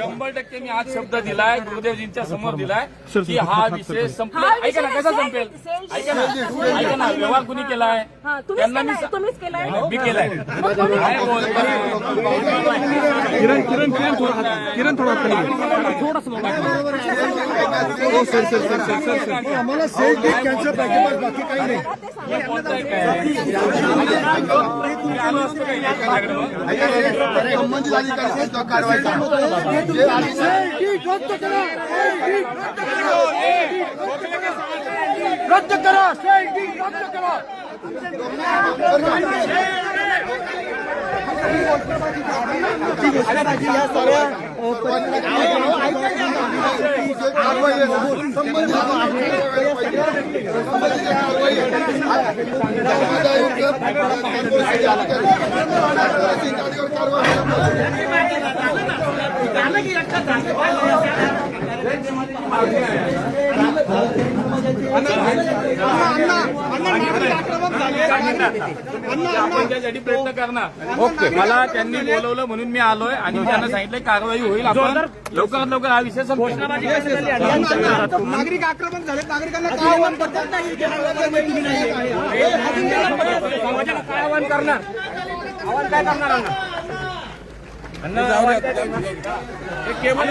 शंभर टक्के मी आज शब्द दिलाय गुरुदेवजींच्या समोर दिलाय की हा विषय संपला. ऐका ना कसा संपेल. ऐका ना ऐका ना व्यवहार कुणी केलाय? हा, तुम्हीच त्यांना मी केलाय, तुम्हीच मी केलाय? किरण किरण किरण थोडा किरण थोडा थोडंसं. हो sir sir sir sir sir sir आम्हाला सेल डीप कॅन्सर पॅकेज बाकी काही नाही हे? संबंधित अधिकारी कारवाई रद्द करा रद्द करा रद्द करा कारवाई आहे ना, संबंधित अधिकारी संबंधित कारवाई आहे. त्यामध्ये आयुक्त, कारवाईसाठी अधिकारी, कारवाईसाठी अधिकारी आपण त्यासाठी प्रयत्न करणार. ओके. मला त्यांनी बोलवलं म्हणून मी आलोय आणि त्यांना सांगितलं कारवाई होईल आपण. लवकरात लवकर हा विषय. नागरिक आक्रमक झाले नागरिकांना काय आव्हान करतात समाजाला काय आवाहन करणार. आवाहन काय करणार अण्णा? अण्णा आवाहन काय करणार? केवळ?